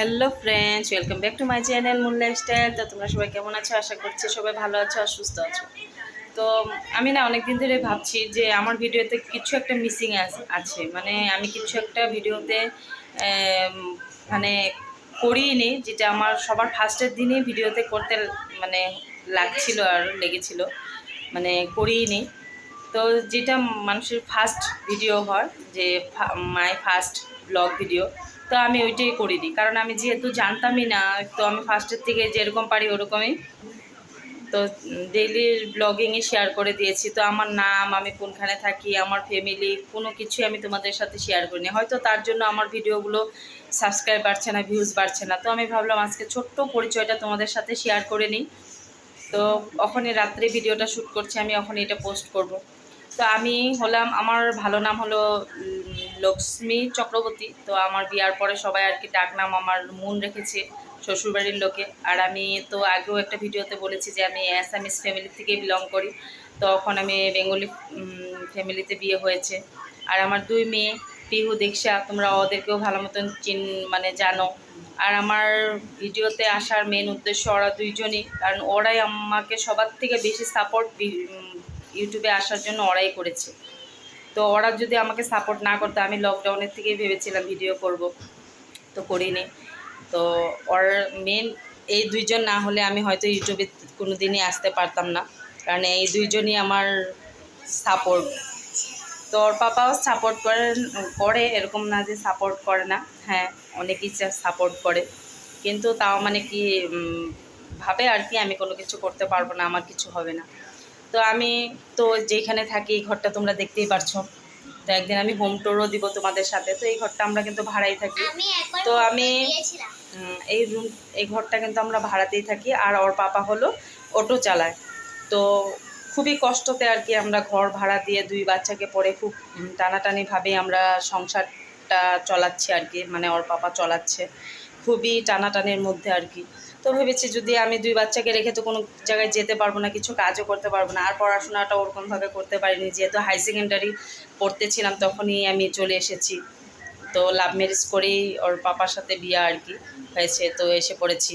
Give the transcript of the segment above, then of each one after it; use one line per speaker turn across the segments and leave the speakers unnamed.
Hello friends, welcome back to my channel moon lifestyle. তো তোমরা সবাই কেমন আছো? আশা করছি সবাই ভালো আছো আর সুস্থ আছো। তো আমি না অনেক দিন ধরে ভাবছি যে আমার ভিডিওতে কিছু একটা মিসিং আছে। মানে আমি কিছু একটা ভিডিওতে মানে করিনি যেটা আমার সবার ফার্স্টের দিনই ভিডিওতে করতে মানে লাগছিল আর লেগেছিল। মানে করিনি তো যেটা মানুষের ফার্স্ট ভিডিও হয়, যে মাই ফার্স্ট ব্লগ ভিডিও তো আমি ওইটাই করিনি কারণ আমি যেহেতু জানতামই না, তো আমি ফার্স্টের থেকে যেরকম পারি ওরকমই। তো ডেইলি ব্লগিংয়ে শেয়ার করে দিয়েছি। তো আমার নাম, আমি কোনখানে থাকি, আমার ফ্যামিলি কোনো কিছুই আমি তোমাদের সাথে শেয়ার করিনি। হয়তো তার জন্য আমার ভিডিওগুলো সাবস্ক্রাইব বাড়ছে না ভিউজ বাড়ছে না। তো আমি ভাবলাম আজকে ছোট্ট পরিচয়টা তোমাদের সাথে শেয়ার করে নিই। তো ওখানে রাত্রে ভিডিওটা শ্যুট করছি, আমি ওখানে এটা পোস্ট করব। তো আমি হলাম, আমার ভালো নাম হলো লক্ষ্মী চক্রবর্তী। তো আমার বিয়ার পরে সবাই আর কি ডাক নাম আমার মন রেখেছে শ্বশুরবাড়ির লোকে। আর আমি তো আগেও একটা ভিডিওতে বলেছি যে আমি অ্যাসামিস ফ্যামিলি থেকে বিলং করি। তখন আমি বেঙ্গলি ফ্যামিলিতে বিয়ে হয়েছে। আর আমার দুই মেয়ে, পিহু, দীক্ষা, তোমরা ওদেরকেও ভালো মতন চিন মানে জানো। আর আমার ভিডিওতে আসার মেন উদ্দেশ্য ওরা দুইজনই। কারণ ওরাই আমাকে সবার থেকে বেশি সাপোর্ট ইউটিউবে আসার জন্য ওরাই করেছে। তো ওরা যদি আমাকে সাপোর্ট না করতো, আমি লকডাউনের থেকেই ভেবেছিলাম ভিডিও করব। তো করিনি। তো ওর মেন এই দুইজন না হলে আমি হয়তো ইউটিউবে কোনো দিনই আসতে পারতাম না। কারণ এই দুইজনই আমার সাপোর্ট তো ওর পাপাও সাপোর্ট করে করে, এরকম না যে সাপোর্ট করে না। হ্যাঁ অনেকেই সাপোর্ট করে। কিন্তু তাও মানে কি ভাবে আর কি আমি কোনো কিছু করতে পারব না, আমার কিছু হবে না। তো আমি তো যেখানে থাকি এই ঘরটা তোমরা দেখতেই পারছ। তো একদিন আমি হোম টোরও দিব তোমাদের সাথে। তো এই ঘরটা আমরা কিন্তু ভাড়াই থাকি। তো আমি এই রুম এই ঘরটা কিন্তু আমরা ভাড়াতেই থাকি। আর ওর পাপা হলো অটো চালায়। তো খুবই কষ্টতে আর কি আমরা ঘর ভাড়া দিয়ে দুই বাচ্চাকে পরে খুব উম, টানাটানিভাবে আমরা সংসারটা চলাচ্ছি আর কি। মানে ওর পাপা চলাচ্ছে। খুবই টানাটানির মধ্যে আর কি। তো ভেবেছি যদি আমি দুই বাচ্চাকে রেখে তো কোনো জায়গায় যেতে পারব না, কিছু কাজও করতে পারব না। আর পড়াশোনাটা ওরকমভাবে করতে পারিনি, যেহেতু হাই সেকেন্ডারি পড়তেছিলাম তখনই আমি চলে এসেছি। তো লাভ ম্যারেজ করেই ওর পাপার সাথে বিয়ে আর কি হয়েছে, তো এসে পড়েছি।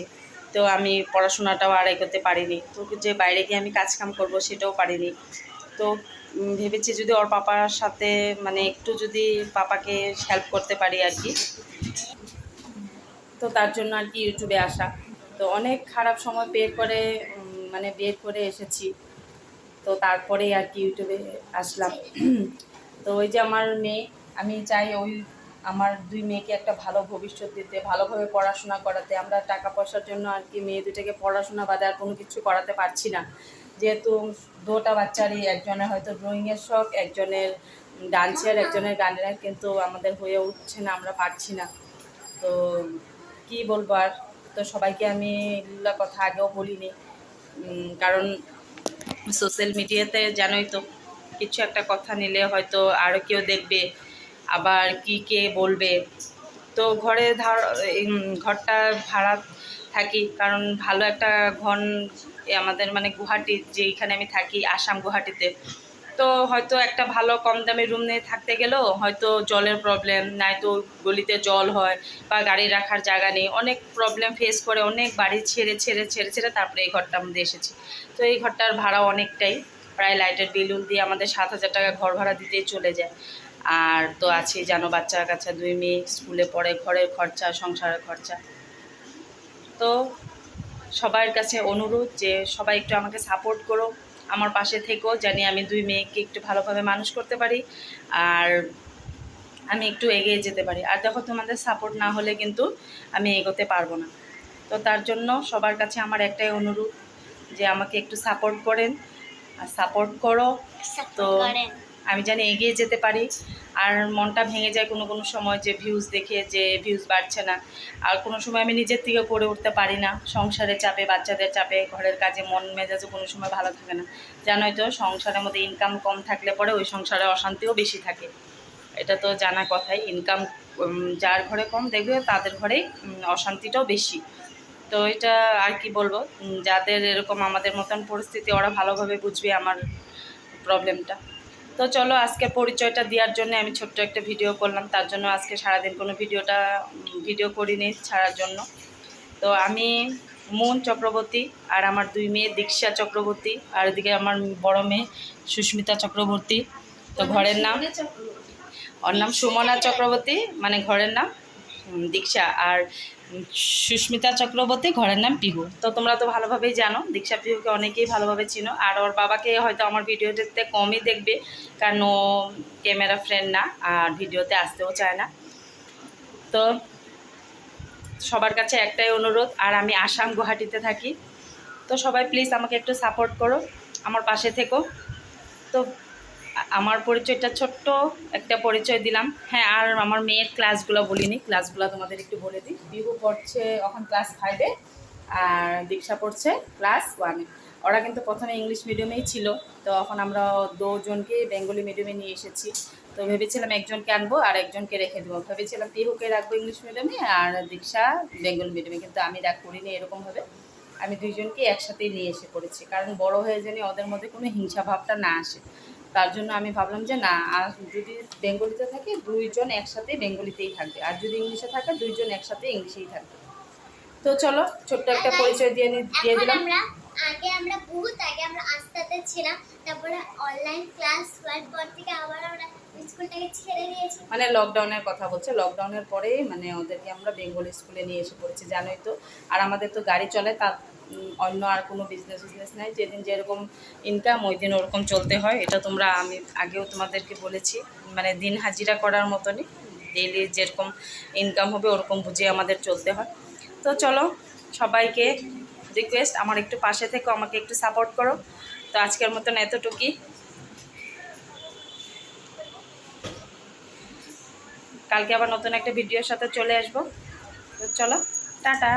তো আমি পড়াশোনাটাও আর এগোতে পারিনি। তো যে বাইরে গিয়ে আমি কাজ কাম করব সেটাও পারিনি। তো ভেবেছি যদি ওর পাপার সাথে মানে একটু যদি পাপাকে হেল্প করতে পারি আর কি। তো তার জন্য আর কি ইউটিউবে আসা। তো অনেক খারাপ সময় বের করে মানে বের করে এসেছি। তো তারপরেই আর কি ইউটিউবে আসলাম। তো ওই যে আমার মেয়ে, আমি চাই ওই আমার দুই মেয়েকে একটা ভালো ভবিষ্যৎ দিতে, ভালোভাবে পড়াশোনা করাতে। আমরা টাকা পয়সার জন্য আর কি মেয়ে দুটাকে পড়াশোনা বাদে আর কোনো কিছু করাতে পারছি না। যেহেতু দুটা বাচ্চারই, একজনের হয়তো ড্রয়িংয়ের শখ, একজনের ডান্সের একজনের গানের, কিন্তু আমাদের হয়ে উঠছে না, আমরা পারছি না। তো কি বলব আর? তো সবাইকে আমি এগুলো কথা আগেও বলিনি। কারণ সোশ্যাল মিডিয়াতে জানোই তো, কিছু একটা কথা নিলে হয়তো আরও কেউ দেখবে, আবার কি কে বলবে। তো ঘরে ধর ঘরটা ভাড়া থাকি, কারণ ভালো একটা ঘন আমাদের মানে গুয়াহাটি, যেইখানে আমি থাকি, আসাম গুয়াহাটিতে। তো হয়তো একটা ভালো কম দামি রুম নিয়ে থাকতে গেলেও হয়তো জলের প্রবলেম নয়তো গলিতে জল হয় বা গাড়ি রাখার জায়গা নেই, অনেক প্রবলেম ফেস করে, অনেক বাড়ি ছেড়ে ছেড়ে ছেড়ে ছেড়ে তারপরে এই ঘরটার মধ্যে এসেছি। তো এই ঘরটার ভাড়া অনেকটাই, প্রায় লাইটের বিল দিয়ে আমাদের সাত হাজার টাকা ঘর ভাড়া দিতেই চলে যায়। আর তো আছে জানো বাচ্চা কাচ্চা দুই মেয়ে স্কুলে পড়ে ঘরের খরচা, সংসারের খরচা। তো সবার কাছে অনুরোধ যে সবাই একটু আমাকে সাপোর্ট করো আমার পাশে থেকেও জানি আমি দুই মেয়েকে একটু ভালোভাবে মানুষ করতে পারি আর আমি একটু এগিয়ে যেতে পারি। আর দেখো তোমাদের সাপোর্ট না হলে কিন্তু আমি এগোতে পারব না। তো তার জন্য সবার কাছে আমার একটাই অনুরোধ যে আমাকে একটু সাপোর্ট করেন। আর সাপোর্ট করো। তো আমি জানি এগিয়ে যেতে পারি। আর মনটা ভেঙে যায় কোনো কোনো সময় যে ভিউজ দেখে যে ভিউজ বাড়ছে না। আর কোনো সময় আমি নিজের থেকে করে উঠতে পারি না। সংসারের চাপে, বাচ্চাদের চাপে, ঘরের কাজে মন মেজাজও কোনো সময় ভালো থাকে না। জানোই তো, সংসারের মধ্যে ইনকাম কম থাকলে পরে ওই সংসারে অশান্তিও বেশি থাকে। এটা তো জানা কথাই। ইনকাম যার ঘরে কম দেখবে, তাদের ঘরেই অশান্তিটাও বেশি। তো এটা আর কি বলব? যাদের এরকম আমাদের মতন পরিস্থিতি, ওরা ভালোভাবে বুঝবে আমার প্রবলেমটা তো চলো আজকে পরিচয়টা দেওয়ার জন্য আমি ছোট্ট একটা ভিডিও করলাম। তার জন্য আজকে সারাদিন কোনো ভিডিওটা ভিডিও করিনি ছাড়ার জন্য। তো আমি মুন চক্রবর্তী আর আমার দুই মেয়ে দীক্ষা চক্রবর্তী আর এদিকে আমার বড় মেয়ে সুস্মিতা চক্রবর্তী। তো ঘরের নাম ওর নাম সুমনা চক্রবর্তী মানে ঘরের নাম। দীক্ষা আর সুস্মিতা চক্রবর্তী, ঘরের নাম পিহু। তো তোমরা তো ভালোভাবেই জানো, দীক্ষা পিহুকে অনেকেই ভালোভাবে চিনো। আর ওর বাবাকে হয়তো আমার ভিডিওতে কমই দেখবে, কারণ ও ক্যামেরা ফ্রেন্ড না, আর ভিডিওতে আসতেও চায় না। তো সবার কাছে একটাই অনুরোধ, আর আমি আসাম গুয়াহাটিতে থাকি। তো সবাই প্লিজ আমাকে একটু সাপোর্ট করো, আমার পাশে থেকো। তো আমার পরিচয়টা ছোট্ট একটা পরিচয় দিলাম। হ্যাঁ আর আমার মেয়ের ক্লাসগুলো বলিনি। ক্লাসগুলো তোমাদের একটু বলে দিই। বিহু পড়ছে এখন ক্লাস ফাইভে আর দীক্ষা পড়ছে ক্লাস ওয়ানে ওরা কিন্তু প্রথমে ইংলিশ মিডিয়ামেই ছিল। তো এখন আমরা দুজনকে বেঙ্গলি মিডিয়ামে নিয়ে এসেছি। তো ভেবেছিলাম একজনকে আনব আর একজনকে রেখে দেবো। ভেবেছিলাম পিহুকে রাখব ইংলিশ মিডিয়ামে আর দীক্ষা বেঙ্গলি মিডিয়ামে কিন্তু আমি রাখ করিনি এরকমভাবে। আমি দুইজনকে একসাথেই নিয়ে এসে পড়েছি। কারণ বড় হয়ে জানি ওদের মধ্যে কোনো হিংসা ভাবটা না আসে। তার জন্য আমি ভাবলাম যে না, আর যদি বেঙ্গলিতে থাকে, দুইজন একসাথে বেঙ্গলিতেই থাকবে। আর যদি ইংলিশে থাকে, দুইজন একসাথে ইংলিশেই থাকবে। তো চলো, ছোট্ট একটা পরিচয় দিয়ে দিয়ে দিলাম।
আগে আমরা বহুত আগে আমরা আস্তাতে ছিলাম, তারপরে অনলাইন ক্লাস হওয়ার পর থেকে আবার আমরা স্কুলটাকে ছেড়ে দিয়েছি।
মানে লকডাউনের কথা বলছে। লকডাউনের পরেই মানে ওদেরকে আমরা বেঙ্গল স্কুলে নিয়ে এসে পড়েছি, জানোই তো। আর আমাদের তো গাড়ি চলে তার অন্য আর কোনো বিজনেস বিজনেস নাই। যেদিন যেরকম ইনকাম ওই দিন ওরকম চলতে হয়। এটা তোমরা, আমি আগেও তোমাদেরকে বলেছি। মানে দিন হাজিরা করার মতনই। ডেইলি যেরকম ইনকাম হবে, ওরকম বুঝে আমাদের চলতে হয়। তো চলো, সবাইকে রিকোয়েস্ট আমার একটু পাশে থেকো, আমাকে একটু সাপোর্ট করো। তো আজকের মতন এতটুকুই। কালকে আবার নতুন একটা ভিডিওর সাথে চলে আসব। তো চলো, টাটা।